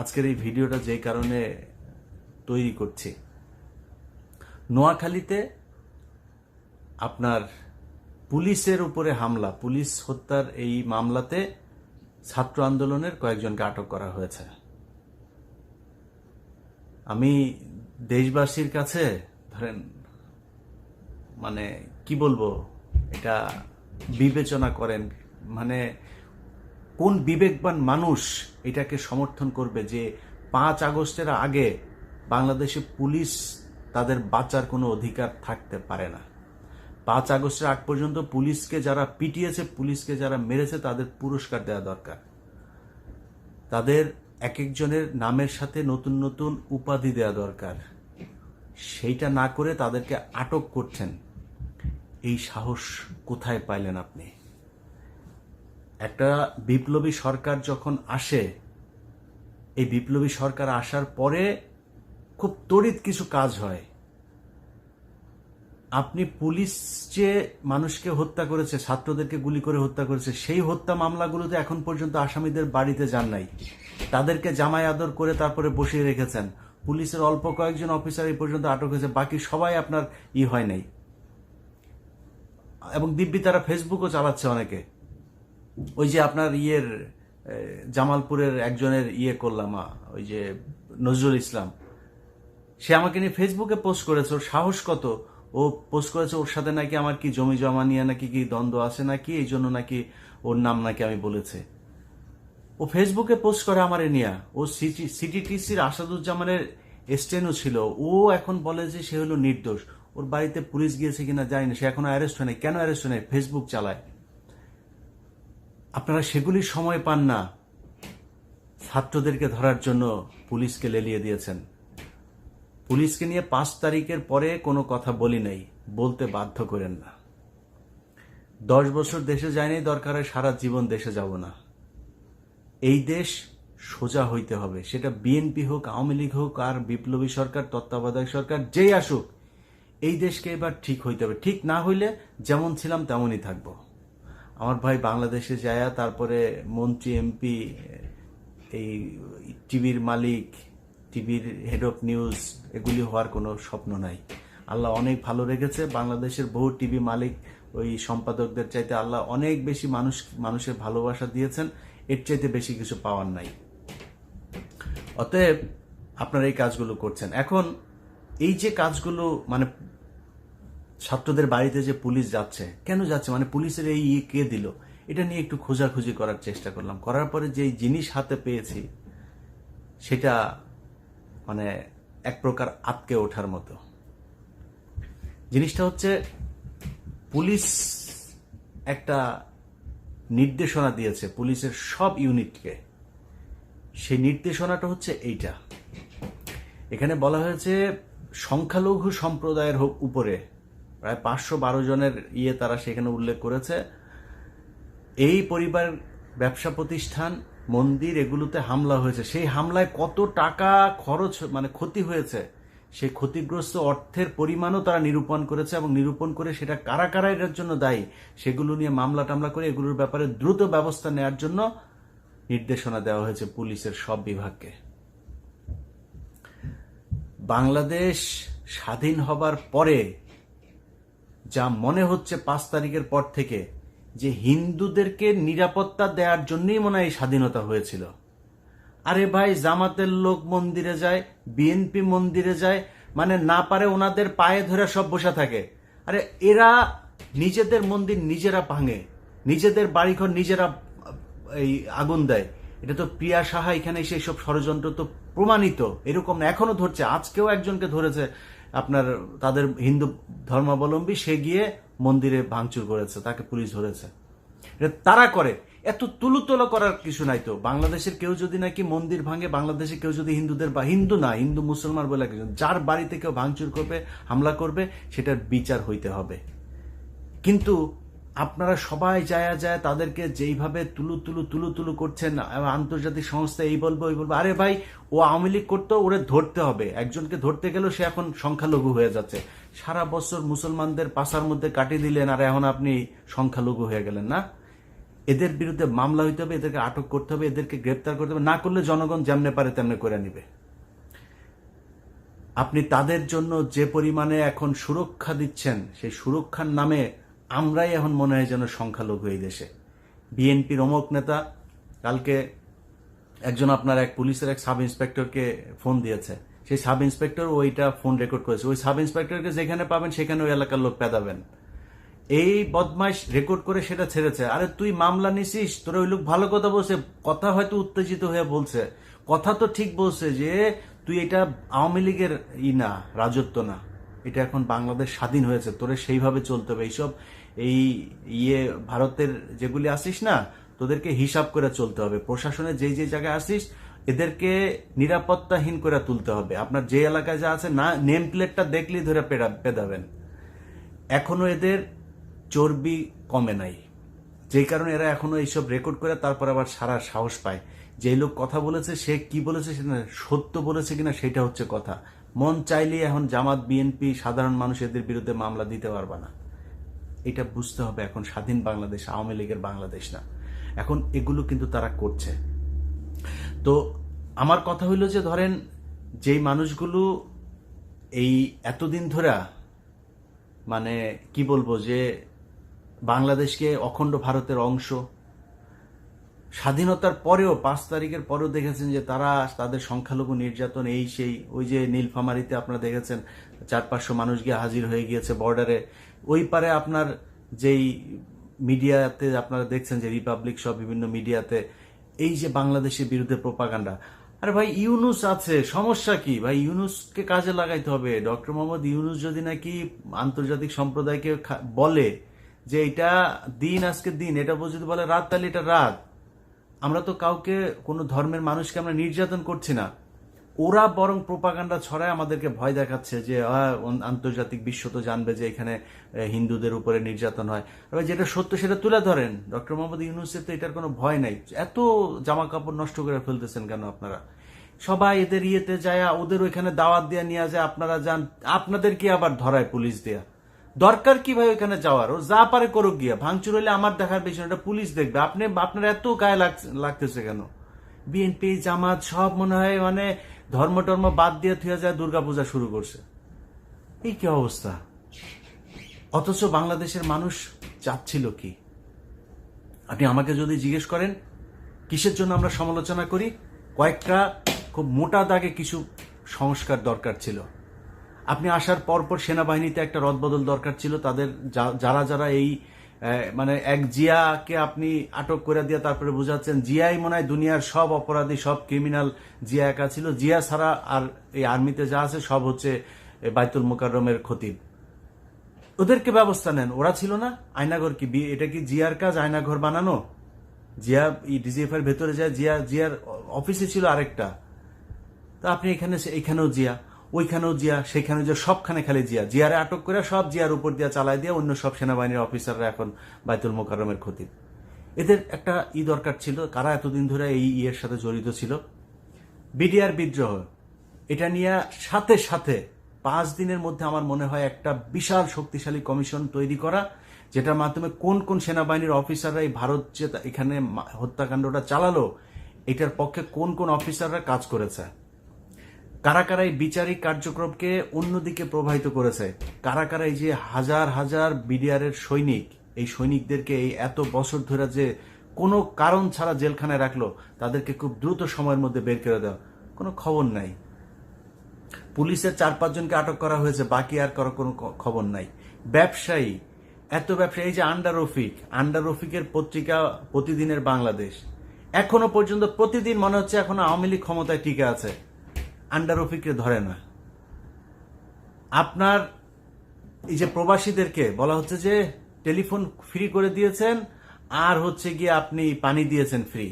আজকের এই ভিডিওটা যে কারণে তৈরি করছি। নোয়াখালীতে আপনার পুলিশের উপরে হামলা, পুলিশ হত্যার এই মামলাতে ছাত্র আন্দোলনের কয়েকজনকে আটক করা হয়েছে। আমি দেশবাসীর কাছে ধরেন মানে কি বলব, এটা বিবেচনা করেন মানে কোন বিবেকবান মানুষ এটাকে সমর্থন করবে যে পাঁচ আগস্টের আগে বাংলাদেশে পুলিশ তাদের বাঁচার কোনো অধিকার থাকতে পারে না। পাঁচ আগস্টের আগ পর্যন্ত পুলিশকে যারা পিটিয়েছে, পুলিশকে যারা মেরেছে, তাদের পুরস্কার দেওয়া দরকার। তাদের এক একজনের নামের সাথে নতুন নতুন উপাধি দেওয়া দরকার। সেইটা না করে তাদেরকে আটক করছেন। এই সাহস কোথায় পাইলেন আপনি? একটা বিপ্লবী সরকার যখন আসে, এই বিপ্লবী সরকার আসার পরে খুব তড়িৎ কিছু কাজ হয়। আপনি পুলিশ যে মানুষকে হত্যা করেছে, ছাত্রদেরকে গুলি করে হত্যা করেছে, সেই হত্যা মামলাগুলোতে এখন পর্যন্ত আসামিদের বাড়িতে যান নাই। তাদেরকে জামাই আদর করে তারপরে বসিয়ে রেখেছেন। পুলিশের অল্প কয়েকজন অফিসার এই পর্যন্ত আটক হয়েছে, বাকি সবাই আপনার ই হয় নাই। এবং দিব্যি তারা ফেসবুকও চালাচ্ছে অনেকে। ওই যে আপনার ইয়ের জামালপুরের একজনের ইয়ে করলাম ওই যে নজরুল ইসলাম। সে আমাকে নিয়ে ফেসবুকে পোস্ট করেছে, ওর সাহস কত? ও পোস্ট করেছে, ওর সাথে নাকি আমার কি জমি জমা নিয়ে নাকি কি দ্বন্দ্ব আছে নাকি? এই জন্য নাকি ওর নাম নাকি আমি বলেছে। ও ফেসবুকে পোস্ট করে আমারে নিয়া। ও সিটি, সিটিটিসির আসাদুজ্জামানের স্টেনও ছিল। ও এখন বলে যে সে হলো নির্দোষ। ওর বাড়িতে পুলিশ গিয়েছে কিনা জানি না, সে এখনও অ্যারেস্ট হয় নাই কেন অ্যারেস্ট হয় নাই ফেসবুক চালায়। আপনারা সেগুলি সময় পান না। ছাত্রদেরকে ধরার জন্য পুলিশকে লেলিয়ে দিয়েছেন। পুলিশকে নিয়ে পাঁচ তারিখের পরে কোনো কথা বলি নাই, বলতে বাধ্য করেন না। দশ বছর দেশে যায়নি, দরকার হয় সারা জীবন দেশে যাব না। এই দেশ সোজা হইতে হবে, সেটা বিএনপি হোক, আওয়ামী লীগ হোক, আর বিপ্লবী সরকার, তত্ত্বাবধায়ক সরকার, যেই আসুক, এই দেশকে এবার ঠিক হইতে হবে। ঠিক না হইলে যেমন ছিলাম তেমনই থাকব। আমার ভাই বাংলাদেশে যায় তারপরে মন্ত্রী, এমপি, এই টিভির মালিক, টিভির হেড অফ নিউজ এগুলি হওয়ার কোনো স্বপ্ন নাই। আল্লাহ অনেক ভালো রেখেছে। বাংলাদেশের বহু টিভি মালিক, ওই সম্পাদকদের চাইতে আল্লাহ অনেক বেশি মানুষ, মানুষের ভালোবাসা দিয়েছেন। এর চাইতে বেশি কিছু পাওয়ার নাই। অতএব আপনারা এই কাজগুলো করছেন। এখন এই যে কাজগুলো মানে ছাত্রদের বাড়িতে যে পুলিশ যাচ্ছে, কেন যাচ্ছে? মানে পুলিশের এই ইয়ে কে দিল? এটা নিয়ে একটু খোঁজাখুঁজি করার চেষ্টা করলাম। করার পরে যে জিনিস হাতে পেয়েছি, সেটা মানে এক প্রকার আটকে ওঠার মতো। জিনিসটা হচ্ছে, পুলিশ একটা নির্দেশনা দিয়েছে পুলিশের সব ইউনিটকে। সেই নির্দেশনাটা হচ্ছে এইটা। এখানে বলা হয়েছে, সংখ্যালঘু সম্প্রদায়ের উপরে প্রায় পাঁচশো বারো জনের ইয়ে তারা সেখানে উল্লেখ করেছে। এই পরিবার ব্যবসা প্রতিষ্ঠান, মন্দির এগুলোতে হামলা হয়েছে। সেই হামলায় কত টাকা খরচ মানে ক্ষতি হয়েছে, সেই ক্ষতিগ্রস্ত অর্থের পরিমাণও তারা নিরূপণ করেছে এবং নিরূপণ করে সেটা কারা কারা এটার জন্য দায়ী, সেগুলো নিয়ে মামলা টামলা করে এগুলোর ব্যাপারে দ্রুত ব্যবস্থা নেওয়ার জন্য নির্দেশনা দেওয়া হয়েছে পুলিশের সব বিভাগকে। বাংলাদেশ স্বাধীন হবার পরে যা মনে হচ্ছে পাঁচ তারিখের পর থেকে যে হিন্দুদেরকে নিরাপত্তা দেওয়ার জন্যই মনে হয় স্বাধীনতা হয়েছিল। আরে ভাই, জামাতের লোক মন্দিরে যায়, বিএনপি মন্দিরে যায় মানে না পারে ওনাদের পায়ে ধরে সব বসে থাকে। আরে এরা নিজেদের মন্দির নিজেরা ভাঙে, নিজেদের বাড়িঘর নিজেরা, এই, আগুন দেয়। এটা তো প্রিয়া সাহা এখানে সেই সব ষড়যন্ত্র তো প্রমাণিত, এরকম এখনও ধরছে। আজকেও একজনকে ধরেছে আপনার, তাদের হিন্দু ধর্মাবলম্বী, সে গিয়ে মন্দিরে ভাঙচুর করেছে, তাকে পুলিশ ধরেছে। তারা করে। এত তুলুতলা করার কিছু নাই তো। বাংলাদেশের কেউ যদি নাকি মন্দির ভাঙে বাংলাদেশে কেউ যদি হিন্দুদের বা, হিন্দু না, হিন্দু মুসলমান বলে কিছু যার বাড়িতে কেউ ভাঙচুর করবে, হামলা করবে, সেটার বিচার হইতে হবে। কিন্তু আপনারা সবাই যায় যায় তাদেরকে যেইভাবে তুলু তুলু তুলু তুলু করছেন আন্তর্জাতিক সংস্থা এই বলব ওই বলব। আরে ভাই, ও আওয়ামী লীগ করতো, ওরে ধরতে হবে। একজনকে ধরতে গেলেও সে এখন সংখ্যালঘু হয়ে যাচ্ছে। সারা বছর মুসলমানদের পাশার মধ্যে কাটিয়ে দিলেন, আর এখন আপনি সংখ্যালঘু হয়ে গেলেন, না? এদের বিরুদ্ধে মামলা হইতে হবে, এদেরকে আটক করতে হবে, এদেরকে গ্রেপ্তার করতে হবে। না করলে জনগণ যেমনে পারে তেমনে করে নিবে। আপনি তাদের জন্য যে পরিমাণে এখন সুরক্ষা দিচ্ছেন, সেই সুরক্ষার নামে আমরাই এখন মনে হয় যেন সংখ্যালঘু এই দেশে। বিএনপির অমুক নেতা কালকে একজন আপনার এক পুলিশের এক সাব ইন্সপেক্টরকে ফোন দিয়েছে। সেই সাব ইন্সপেক্টর ওইটা ফোন রেকর্ড করেছে। ওই সাব ইন্সপেক্টরকে যেখানে পাবেন সেখানে ওই এলাকার লোক পেদাবেন। এই বদমাইশ রেকর্ড করে সেটা ছেড়েছে। আরে তুই মামলা নিছিস, তোর ওই লোক ভালো কথা বলছে, কথা হয়তো উত্তেজিত হয়ে বলছে। কথা তো ঠিক বলছে যে তুই এটা আওয়ামী লীগের ই না, রাজত্ব না। এটা এখন বাংলাদেশ স্বাধীন হয়েছে, তোরে সেইভাবে চলতে হবে। এইসব এই ইয়ে ভারতের যেগুলি আসিস না, তোদেরকে হিসাব করে চলতে হবে। প্রশাসনে যেই যে জায়গায় আসিস, এদেরকে নিরাপত্তাহীন করে তুলতে হবে। আপনার যে এলাকায় যা আছে, না, নেম প্লেটটা দেখলেই ধরে পেদাবেন। এখনও এদের চর্বি কমে নাই। যেই কারণে এরা এখনও এইসব রেকর্ড করে তারপর আবার সারা সাহস পায়। যেই লোক কথা বলেছে, সে কি বলেছে সেটা সত্য বলেছে কিনা, সেটা হচ্ছে কথা। মন চাইলে এখন জামাত বিএনপি সাধারণ মানুষ এদের বিরুদ্ধে মামলা দিতে পারবে না। এটা বুঝতে হবে এখন স্বাধীন বাংলাদেশ, আওয়ামী লীগের বাংলাদেশ না। এখন এগুলো কিন্তু তারা করছে। তো আমার কথা হইল যে, ধরেন যেই মানুষগুলো এই এতদিন ধরে মানে কি বলব যে, বাংলাদেশকে অখণ্ড ভারতের অংশ স্বাধীনতার পরেও, পাঁচ তারিখের পরেও দেখেছেন যে তারা তাদের সংখ্যালঘু নির্যাতন এই সেই, ওই যে নীলফামারিতে আপনারা দেখেছেন, চার পাঁচশো মানুষ গিয়ে হাজির হয়ে গিয়েছে বর্ডারে ওই পারে আপনার যেই মিডিয়াতে আপনারা দেখছেন যে রিপাবলিক সব বিভিন্ন মিডিয়াতে, এই যে বাংলাদেশের বিরুদ্ধে প্রপাগান্ডা আরে ভাই, ইউনুস আছে, সমস্যা কি? ভাই, ইউনুসকে কাজে লাগাইতে হবে। ডক্টর মোহাম্মদ ইউনুস যদি নাকি আন্তর্জাতিক সম্প্রদায়কে বলে যে এটা দিন আজকে দিন, এটা যদি বলে রাত তাহলে এটা রাত। আমরা তো কাউকে কোনো ধর্মের মানুষকে আমরা নির্যাতন করছি না। ওরা বরং প্রোপাগান্ডা ছড়ায় আমাদেরকে ভয় দেখাচ্ছে যে আন্তর্জাতিক বিশ্ব তো জানবে যে এখানে হিন্দুদের উপরে নির্যাতন হয়। এবার যেটা সত্য সেটা তুলে ধরেন, ডক্টর মোহাম্মদ ইউনুসের তো এটার কোনো ভয় নাই। এত জামা কাপড় নষ্ট করে ফেলতেছেন কেন আপনারা? সবাই এদের ইয়েতে যায়, ওদের ওইখানে দাওয়াত দেওয়া নিয়ে যায়, আপনারা যান, আপনাদের কি আবার ধরায় পুলিশ দেয়া? দরকার কি ভাই ওখানে যাওয়ার ও যা পারে করুক গিয়া। ভাঙচুর হলে আমার দেখার না, ওটা পুলিশ দেখবে। আপনি আপনার এত গায়ে লাগ- লাগতেছে কেন? বিএনপি জামাত সব মনে হয় মানে ধর্ম টর্ম বাদ দিয়ে থুয়ে যায় দুর্গাপূজা শুরু করছে। এই কি অবস্থা? অথচ বাংলাদেশের মানুষ চাচ্ছিল কি? আপনি আমাকে যদি জিজ্ঞেস করেন কিসের জন্য আমরা সমালোচনা করি? কয়েকটা খুব মোটা দাগে কিছু সংস্কার দরকার ছিল। আপনি আসার পরপর সেনাবাহিনীতে একটা রদবদল দরকার ছিল। তাদের যারা যারা এই মানে এক জিয়াকে আপনি আটক করে দিয়ে তারপরে বুঝাচ্ছেন, জিয়াই মনে হয় দুনিয়ার সব অপরাধী, সব ক্রিমিনাল জিয়া একা ছিল। জিয়া ছাড়া আর এই আর্মিতে যা আছে সব হচ্ছে বাইতুল মোকাররমের খতিব। ওদেরকে ব্যবস্থা নেন। ওরা ছিল না? আয়নাঘর কি? এটা কি জিয়ার কাজ? আয়নাঘর বানানো? জিয়া ডিজিএফ এর ভেতরে যায়, জিয়া, জিয়ার অফিসে ছিল আরেকটা। তা আপনি এখানে, এখানেও জিয়া। ওইখানেও জিয়া সেখানে যে সবখানে খালি জিয়া। জিয়ারে আটক করে সব জিয়ার উপর দিয়া চালায় দিয়ে অন্য সব সেনাবাহিনীর অফিসাররা এখন বাইতুল মোকাররমের ক্ষতি। এদের একটা ই দরকার ছিল, কারা এতদিন ধরে এই ইয়ের সাথে জড়িত ছিল? বিডিআর বিদ্রোহ। এটা নিয়ে সাথে সাথে পাঁচ দিনের মধ্যে আমার মনে হয় একটা বিশাল শক্তিশালী কমিশন তৈরি করা, যেটার মাধ্যমে কোন কোন সেনাবাহিনীর অফিসাররা এই ভারত যে এখানে হত্যাকাণ্ডটা চালালো, এটার পক্ষে কোন কোন অফিসাররা কাজ করেছে। কারা কারা এই বিচারিক কার্যক্রমকে অন্যদিকে প্রবাহিত করেছে। কারা কারা এই যে হাজার হাজার বিডিআর এর সৈনিক, এই সৈনিকদেরকে এই এত বছর ধরে যে কোনো কারণ ছাড়া জেলখানায় রাখল, তাদেরকে খুব দ্রুত সময়ের মধ্যে বের করে দেওয়া। কোনো খবর নাই। পুলিশের চার পাঁচজনকে আটক করা হয়েছে, বাকি আর কারও কোনো খবর নাই। ব্যবসায়ী, এত ব্যবসায়ী, এই যে আন্ডার রফিক আন্ডার রফিকের পত্রিকা প্রতিদিনের বাংলাদেশ। এখনও পর্যন্ত প্রতিদিন মনে হচ্ছে এখন আওয়ামী লীগ ক্ষমতায় টিকে আছে। আন্ডার রফিককে ধরে না। আপনার এই যে প্রবাসীদেরকে বলা হচ্ছে যে টেলিফোন ফ্রি করে দিয়েছেন, আর হচ্ছে গিয়ে আপনি পানি দিয়েছেন ফ্রি।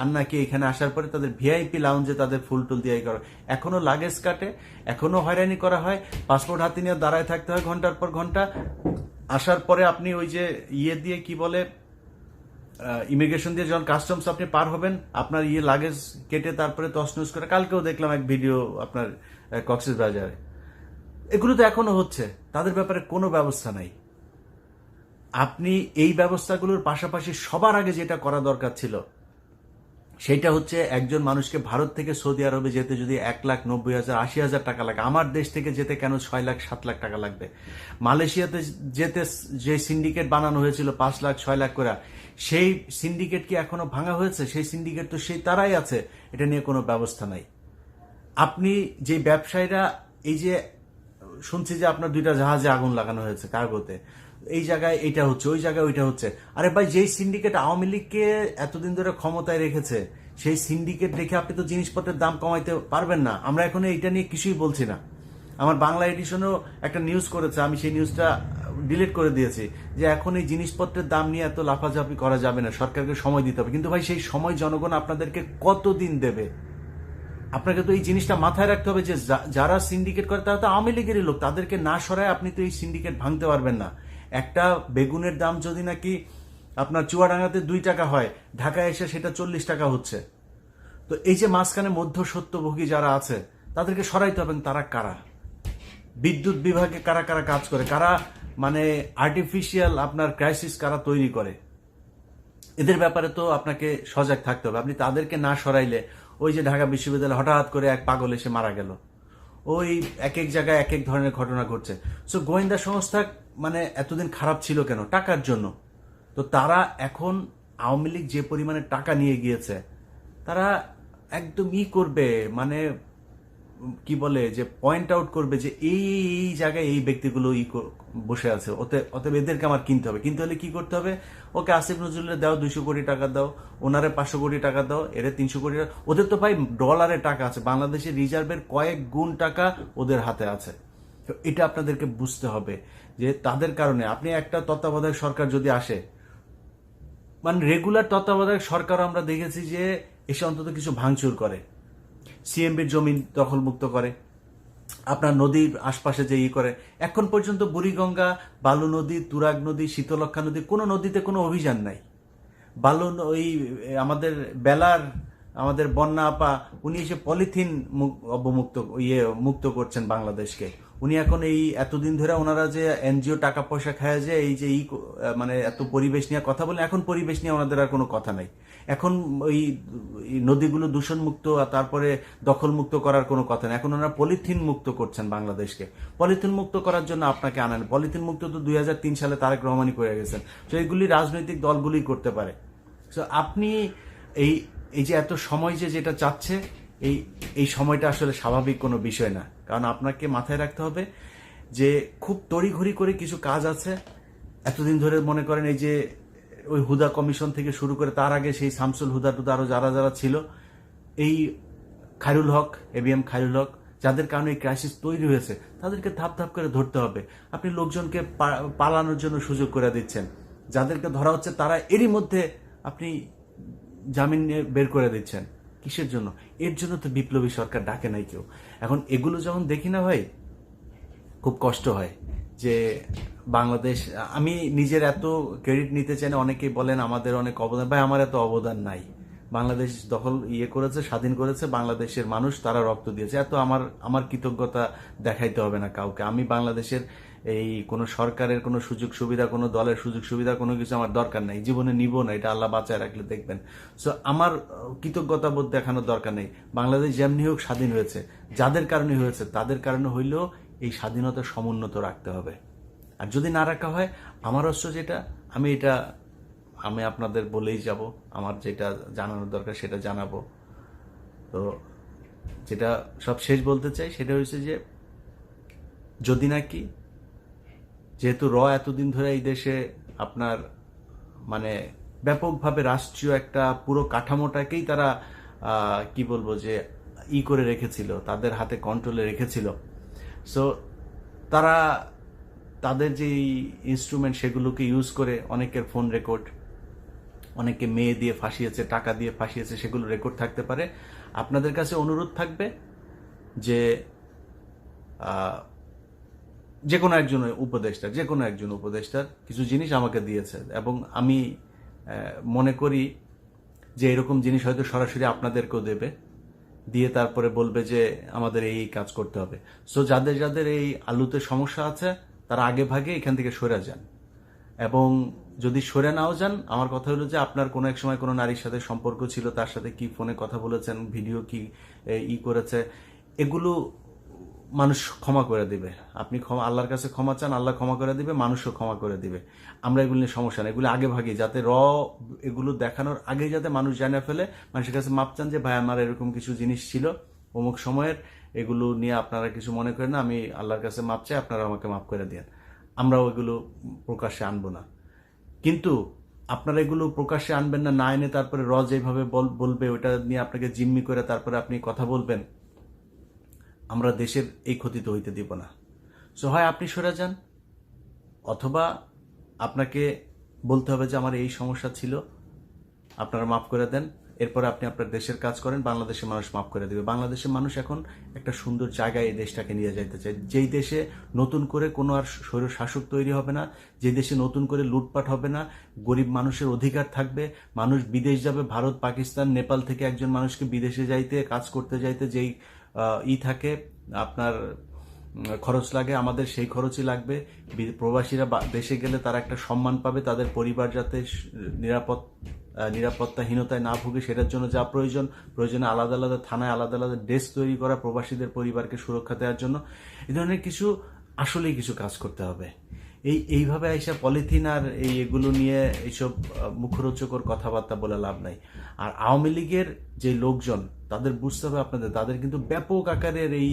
আর নাকি এখানে আসার পরে তাদের ভিআইপি লাউঞ্জে তাদের ফুল টুল দিয়ে করা এখনও লাগেজ কাটে, এখনও হয়রানি করা হয়, পাসপোর্ট হাতে নিয়ে দাঁড়ায় থাকতে হয় ঘণ্টার পর ঘণ্টা। আসার পরে আপনি ওই যে ইয়ে দিয়ে কি বলে ইমিগ্রেশন দিয়ে যখন কাস্টমস আপনি পার হবেন, আপনার ইয়ে লাগেজ কেটে তারপরে তসনস করে, কালকেও দেখলাম এক ভিডিও আপনার কক্সেস বাজারে এগুলো তো এখনও হচ্ছে, তাদের ব্যাপারে কোনো ব্যবস্থা নাই। আপনি এই ব্যবস্থাগুলোর পাশাপাশি সবার আগে যেটা করা দরকার ছিল, সেটা হচ্ছে একজন মানুষকে ভারত থেকে সৌদি আরবে যেতে যদি এক লাখ নব্বই হাজার, আশি হাজার টাকা লাগে, আমার দেশ থেকে যেতে কেন ছয় লাখ, সাত লাখ টাকা লাগবে? মালয়েশিয়াতে যেতে যে সিন্ডিকেট বানানো হয়েছিল পাঁচ লাখ, ছয় লাখ করে সেই সিন্ডিকেট কি এখনও ভাঙা হয়েছে? সেই সিন্ডিকেট তো সেই তারাই আছে। এটা নিয়ে কোনো ব্যবস্থা নাই। আপনি যে ব্যবসায়ীরা, এই যে শুনছি যে আপনার দুইটা জাহাজে আগুন লাগানো হয়েছে কার্গোতে। এই জায়গায় এটা হচ্ছে, ওই জায়গায় ওইটা হচ্ছে। আরে ভাই, যেই সিন্ডিকেট আওয়ামী লীগকে এতদিন ধরে ক্ষমতায় রেখেছে, সেই সিন্ডিকেট রেখে আপনি তো জিনিসপত্রের দাম কমাইতে পারবেন না। আমরা এখন এইটা নিয়ে কিছুই বলছি না। আমার বাংলা এডিশনও একটা নিউজ করেছে, আমি সেই নিউজটা ডিলিট করে দিয়েছি যে এখন এই জিনিসপত্রের দাম নিয়ে এত লাফাঝাফি করা যাবে না, সরকারকে সময় দিতে হবে। কিন্তু ভাই, সেই সময় জনগণ আপনাদেরকে কতদিন দেবে? আপনাকে তো এই জিনিসটা মাথায় রাখতে হবে যে যারা সিন্ডিকেট করে, তারা তো আওয়ামী লীগেরই লোক। তাদেরকে না সরায় আপনি তো এই সিন্ডিকেট ভাঙতে পারবেন না। একটা বেগুনের দাম যদি নাকি আপনার চুয়াডাঙ্গাতে দুই টাকা হয়, ঢাকায় এসে সেটা চল্লিশ টাকা হচ্ছে। তো এই যে মাঝখানে মধ্য সত্যভোগী যারা আছে, তাদেরকে সরাইতে হবে, তারা কারা? বিদ্যুৎ বিভাগে কারা কারা কাজ করে? কারা মানে আর্টিফিশিয়াল আপনার ক্রাইসিস কারা তৈরি করে? এদের ব্যাপারে তো আপনাকে সজাগ থাকতে হবে। আপনি তাদেরকে না সরাইলে ওই যে ঢাকা বিশ্ববিদ্যালয়ে হঠাৎ করে এক পাগল এসে মারা গেল। ওই এক এক জায়গায় এক এক ধরনের ঘটনা ঘটছে। সো গোয়েন্দা সংস্থা মানে এতদিন খারাপ ছিল কেন? টাকার জন্য। তো তারা এখন আওয়ামী লীগ যে পরিমাণে টাকা নিয়ে গিয়েছে, তারা একদম ই করবে। মানে কি বলে, যে পয়েন্ট আউট করবে যে এই, এই- জায়গায় এই ব্যক্তিগুলো ই বসে আছে। ওতে অতএব এদেরকে আমার কিনতে হবে। কিনতে হলে কি করতে হবে? ওকে আসিফ নজরুলের দাও, দুইশো কোটি টাকা দাও, ওনারে পাঁচশো কোটি টাকা দাও, এরে তিনশো কোটি টাকা। ওদের তো ভাই ডলারে টাকা আছে। বাংলাদেশের রিজার্ভের কয়েক গুণ টাকা ওদের হাতে আছে। তো এটা আপনাদেরকে বুঝতে হবে যে তাদের কারণে আপনি একটা তত্ত্বাবধায়ক সরকার যদি আসে মানে রেগুলার তত্ত্বাবধায়ক সরকার আমরা দেখেছি যে এসে অন্তত কিছু ভাঙচুর করে। সিএমবির জমি দখলমুক্ত করে, আপনার নদীর আশপাশে যে ইয়ে করে। এখন পর্যন্ত বুড়িগঙ্গা, বালু নদী, তুরাগ নদী শীতলক্ষা নদী, কোনো নদীতে কোনো অভিযান নাই। বালু ওই আমাদের বেলার আমাদের বন্যা আপা, উনি এসে পলিথিন অবমুক্ত ইয়ে মুক্ত করছেন বাংলাদেশকে। উনি এখন এই এতদিন ধরে ওনারা যে এনজিও টাকা পয়সা খায় যে, এই যে ক- মানে এত পরিবেশ নিয়ে কথা বলে, এখন পরিবেশ নিয়ে ওনাদের আর কোনো কথা নাই। এখন ওই নদীগুলো দূষণ মুক্ত আর তারপরে দখল মুক্ত করার কোনো কথা নেই। এখন ওনারা পলিথিন মুক্ত করছেন বাংলাদেশকে। পলিথিন মুক্ত করার জন্য আপনাকে আনেন। পলিথিন মুক্ত তো দুই হাজার তিন সালে তারেক রহমানই করে গেছেন। তো এগুলি রাজনৈতিক দলগুলি করতে পারে। তো আপনি এই এই যে এত সময় যে যেটা চাচ্ছে এই এই সময়টা আসলে স্বাভাবিক কোনো বিষয় না। কারণ আপনাকে মাথায় রাখতে হবে যে খুব তড়িঘড়ি করে কিছু কাজ আছে। এতদিন ধরে মনে করেন এই যে ওই হুদা কমিশন থেকে শুরু করে তার আগে সেই শামসুল হুদা টুদা আরও যারা যারা ছিল, এই খায়রুল হক, এবিএম খায়রুল হক, যাদের কারণে এই ক্রাইসিস তৈরি হয়েছে, তাদেরকে ধাপ ধাপ করে ধরতে হবে। আপনি লোকজনকে পালানোর জন্য সুযোগ করে দিচ্ছেন। যাদেরকে ধরা হচ্ছে তারা এরই মধ্যে আপনি জামিন বের করে দিচ্ছেন। কিসের জন্য? এর জন্য তো বিপ্লবী সরকার ডাকে নাই কেউ। এখন এগুলো যখন দেখি না ভাই, খুব কষ্ট হয় যে বাংলাদেশ, আমি নিজের এত ক্রেডিট নিতে চাই না, অনেকেই বলেন আমাদের অনেক অবদান। ভাই, আমার এত অবদান নাই। বাংলাদেশ দখল ইয়ে করেছে, স্বাধীন করেছে, বাংলাদেশের মানুষ তারা রক্ত দিয়েছে। এত আমার আমার কৃতজ্ঞতা দেখাইতে হবে না কাউকে। আমি বাংলাদেশের এই কোনো সরকারের কোনো সুযোগ সুবিধা, কোনো দলের সুযোগ সুবিধা, কোনো কিছু আমার দরকার নাই। জীবনে নিব না, এটা আল্লাহ বাঁচায় রাখলে দেখবেন। সো আমার কৃতজ্ঞতা বোধ দেখানোর দরকার নেই। বাংলাদেশ যেমনি হোক স্বাধীন হয়েছে। যাদের কারণে হয়েছে, তাদের কারণে হইলেও এই স্বাধীনতা সমুন্নত রাখতে হবে। আর যদি না রাখা হয়, আমার অস্ত্র যেটা, আমি এটা, আমি আপনাদের বলেই যাব। আমার যেটা জানানোর দরকার, সেটা জানাব। তো, যেটা সব শেষ বলতে চাই, সেটা হচ্ছে যে, যদি নাকি যেহেতু র এতদিন ধরে এই দেশে আপনার মানে ব্যাপকভাবে রাষ্ট্রীয় একটা পুরো কাঠামোটাকেই তারা কি বলব যে, ই করে রেখেছিল, তাদের হাতে কন্ট্রোলে রেখেছিল। সো তারা তাদের যে ইনস্ট্রুমেন্ট সেগুলোকে ইউজ করে অনেকের ফোন রেকর্ড অনেকে মেয়ে দিয়ে ফাঁসিয়েছে, টাকা দিয়ে ফাঁসিয়েছে, সেগুলো রেকর্ড থাকতে পারে। আপনাদের কাছে অনুরোধ থাকবে যে যে কোনো একজন উপদেষ্টা যে কোনো একজন উপদেষ্টার কিছু জিনিস আমাকে দিয়েছে এবং আমি মনে করি যে এরকম জিনিস হয়তো সরাসরি আপনাদেরকেও দেবে, দিয়ে তারপরে বলবে যে আমাদের এই এই কাজ করতে হবে। সো যাদের যাদের এই আলুতে সমস্যা আছে, তারা আগে ভাগে এখান থেকে সরে যান। এবং যদি সরে নাও যান, আমার কথা হলো যে আপনার কোনো এক সময় কোনো নারীর সাথে সম্পর্ক ছিল, তার সাথে কি ফোনে কথা বলেছেন, ভিডিও কি ই করেছে, এগুলো মানুষ ক্ষমা করে দিবে। আপনি ক্ষমা আল্লাহর কাছে ক্ষমা চান, আল্লাহ ক্ষমা করে দিবে, মানুষও ক্ষমা করে দিবে। আমরা এগুলো নিয়ে সমস্যা নেই, এগুলো আগে ভাগে যাতে র এগুলো দেখানোর আগে যাতে মানুষ জানা ফেলে, মানুষের কাছে মাপ চান যে, ভাই, আমার এরকম কিছু জিনিস ছিল অমুক সময়ের, এগুলো নিয়ে আপনারা কিছু মনে করেন না, আমি আল্লাহর কাছে মাপ চাই, আপনারা আমাকে মাপ করে দেন। আমরাও এগুলো প্রকাশ্যে আনব না। কিন্তু আপনারা এগুলো প্রকাশ্যে আনবেন না না এনে তারপরে র যেভাবে বল- বলবে ওটা নিয়ে আপনাকে জিম্মি করে তারপরে আপনি কথা বলবেন। আমরা দেশের এই ক্ষতি তো হইতে দিব না। সো হয় আপনি সরে যান, অথবা আপনাকে বলতে হবে যে আমার এই সমস্যা ছিল, আপনারা মাফ করে দেন, এরপরে আপনি আপনার দেশের কাজ করেন, বাংলাদেশের মানুষ মাফ করে দেবে। বাংলাদেশের মানুষ এখন একটা সুন্দর জায়গায় এই দেশটাকে নিয়ে যাইতে চায়। যেই দেশে নতুন করে কোনো আর স্বৈর শাসক তৈরি হবে না, যে দেশে নতুন করে লুটপাট হবে না, গরিব মানুষের অধিকার থাকবে, মানুষ বিদেশ যাবে, ভারত, পাকিস্তান, নেপাল থেকে একজন মানুষকে বিদেশে যাইতে, কাজ করতে যাইতে, যেই ই থাকে, আপনার খরচ লাগে, আমাদের সেই খরচই লাগবে। প্রবাসীরা দেশে গেলে তারা একটা সম্মান পাবে, তাদের পরিবার যাতে নিরাপদ নিরাপত্তাহীনতায় না ভুগে, সেটার জন্য যা প্রয়োজন, প্রয়োজনে আলাদা আলাদা থানায় আলাদা আলাদা ডেস্ক তৈরি করা, প্রবাসীদের পরিবারকে সুরক্ষা দেওয়ার জন্য। এই ধরনের কিছু, আসলেই কিছু কাজ করতে হবে। এই, এইভাবে আইসা পলিথিন আর এই এগুলো নিয়ে এইসব মুখরোচকর কথাবার্তা বলে লাভ নাই। আর আওয়ামী লীগের যে লোকজন তাদের বুঝতে হবে আপনাদের, তাদের কিন্তু ব্যাপক আকারের এই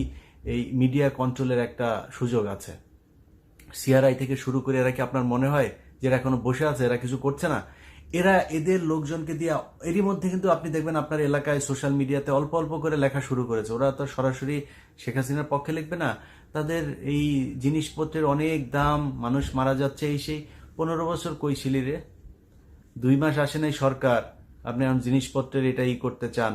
এই মিডিয়া কন্ট্রোলের একটা সুযোগ আছে। সিআরআই থেকে শুরু করে এরা কি আপনার মনে হয় যে এরা এখনও বসে আছে, এরা কিছু করছে না? এরা এদের লোকজনকে দিয়ে, এরই মধ্যে কিন্তু আপনি দেখবেন আপনার এলাকায় সোশ্যাল মিডিয়াতে অল্প অল্প করে লেখা শুরু করেছে। ওরা তো সরাসরি শেখ হাসিনার পক্ষে লিখবে না। তাদের এই জিনিসপত্রের অনেক দাম, মানুষ মারা যাচ্ছে এই সেই পনেরো বছর কইছিলি রে দুই মাস আসে নাই সরকার, আপনি এখন জিনিসপত্রের এটা ই করতে চান।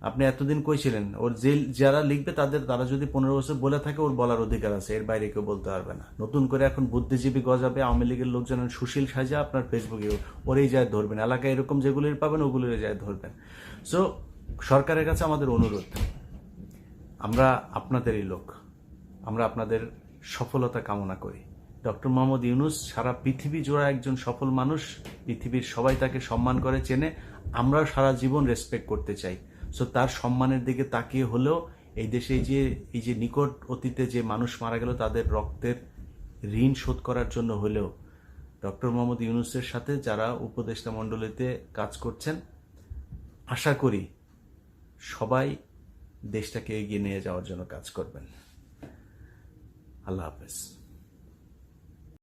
আপনি এতদিন কইছিলেন ওর যে যারা লিখবে তাদের, তারা যদি পনেরো বছর বলে থাকে, ওর বলার অধিকার আছে। এর বাইরে কেউ বলতে পারবে না। নতুন করে এখন বুদ্ধিজীবী গজাবে, আওয়ামী লীগের লোকজন সুশীল সাজা আপনার ফেসবুকে ওরেই যায় ধরবেন। এলাকায় এরকম যেগুলির পাবেন ওগুলির যায় ধরবেন। সো সরকারের কাছে আমাদের অনুরোধ, আমরা আপনাদেরই লোক। আমরা আপনাদের সফলতা কামনা করি। ডক্টর মোহাম্মদ ইউনুস সারা পৃথিবী জোড়া একজন সফল মানুষ। পৃথিবীর সবাই তাকে সম্মান করে, চেনে। আমরাও সারা জীবন রেসপেক্ট করতে চাই। সো তার সম্মানের দিকে তাকিয়ে হলেও এই দেশে এই যে এই যে নিকট অতীতে যে মানুষ মারা গেল, তাদের রক্তের ঋণ শোধ করার জন্য হলেও ডক্টর মোহাম্মদ ইউনুসের সাথে যারা উপদেষ্টা মণ্ডলীতে কাজ করছেন, আশা করি সবাই দেশটাকে এগিয়ে নিয়ে যাওয়ার জন্য কাজ করবেন। আল্লাহ হাফেজ।